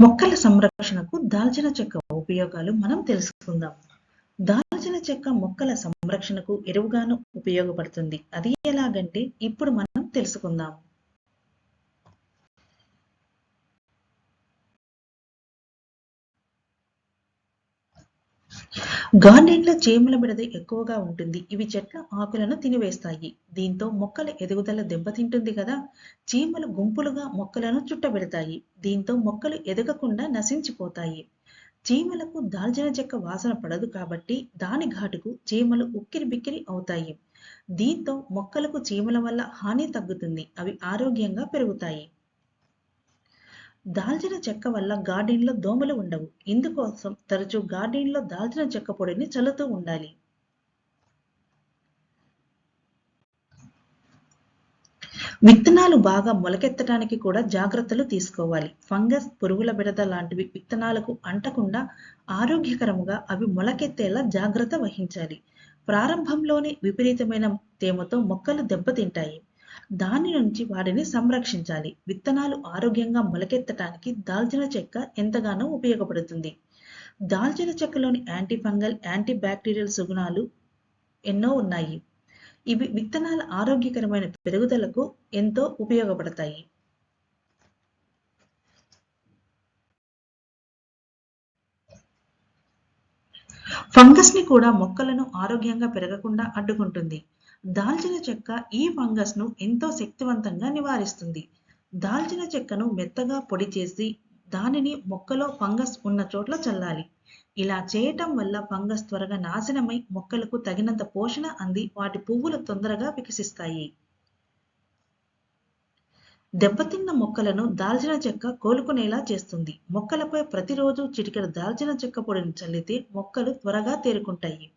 మొక్కల సంరక్షణకు దాల్చిన చెక్క ఉపయోగాలు మనం తెలుసుకుందాం. దాల్చిన చెక్క మొక్కల సంరక్షణకు ఎరువుగాను ఉపయోగపడుతుంది. అది ఎలాగంటే ఇప్పుడు మనం తెలుసుకుందాం. గార్డెన్లో చీమల బిడద ఎక్కువగా ఉంటుంది. ఇవి చెట్ల ఆకులను తినివేస్తాయి. దీంతో మొక్కల ఎదుగుదల దెబ్బతింటుంది కదా. చీమలు గుంపులుగా మొక్కలను చుట్టబెడతాయి. దీంతో మొక్కలు ఎదగకుండా నశించిపోతాయి. చీమలకు దాల్చిన చెక్క వాసన పడదు కాబట్టి దాని ఘాటుకు చీమలు ఉక్కిరి బిక్కిరి అవుతాయి. దీంతో మొక్కలకు చీమల వల్ల హాని తగ్గుతుంది. అవి ఆరోగ్యంగా పెరుగుతాయి. దాల్చిన చెక్క వల్ల గార్డెన్లో దోమలు ఉండవు. ఇందుకోసం తరచూ గార్డెన్లో దాల్చిన చెక్క పొడిని చల్లుతూ ఉండాలి. విత్తనాలు బాగా మొలకెత్తడానికి కూడా జాగ్రత్తలు తీసుకోవాలి. ఫంగస్ పురుగుల బిడద లాంటివి విత్తనాలకు అంటకుండా ఆరోగ్యకరముగా అవి మొలకెత్తేలా జాగ్రత్త వహించాలి. ప్రారంభంలోనే విపరీతమైన తేమతో మొక్కలు దెబ్బతింటాయి. దాని నుంచి వాటిని సంరక్షించాలి. విత్తనాలు ఆరోగ్యంగా మొలకెత్తటానికి దాల్చిన చెక్క ఎంతగానో ఉపయోగపడుతుంది. దాల్చిన చెక్కలోని యాంటీ ఫంగల్ యాంటీ బ్యాక్టీరియల్ సుగుణాలు ఎన్నో ఉన్నాయి. ఇవి విత్తనాల ఆరోగ్యకరమైన పెరుగుదలకు ఎంతో ఉపయోగపడతాయి. ఫంగస్ని కూడా మొక్కలను ఆరోగ్యంగా పెరగకుండా అడ్డుకుంటుంది. దాల్చిన చెక్క ఈ ఫంగస్ను ఎంతో శక్తివంతంగా నివారిస్తుంది. దాల్చిన చెక్కను మెత్తగా పొడి చేసి దానిని మొక్కలో ఫంగస్ ఉన్న చోట్ల చల్లాలి. ఇలా చేయటం వల్ల ఫంగస్ త్వరగా నాశనమై మొక్కలకు తగినంత పోషణ అంది వాటి పువ్వులు తొందరగా వికసిస్తాయి. దెబ్బతిన్న మొక్కలను దాల్చిన చెక్క కోలుకునేలా చేస్తుంది. మొక్కలపై ప్రతిరోజు చిటికెడు దాల్చిన చెక్క పొడిని చల్లితే మొక్కలు త్వరగా తేరుకుంటాయి.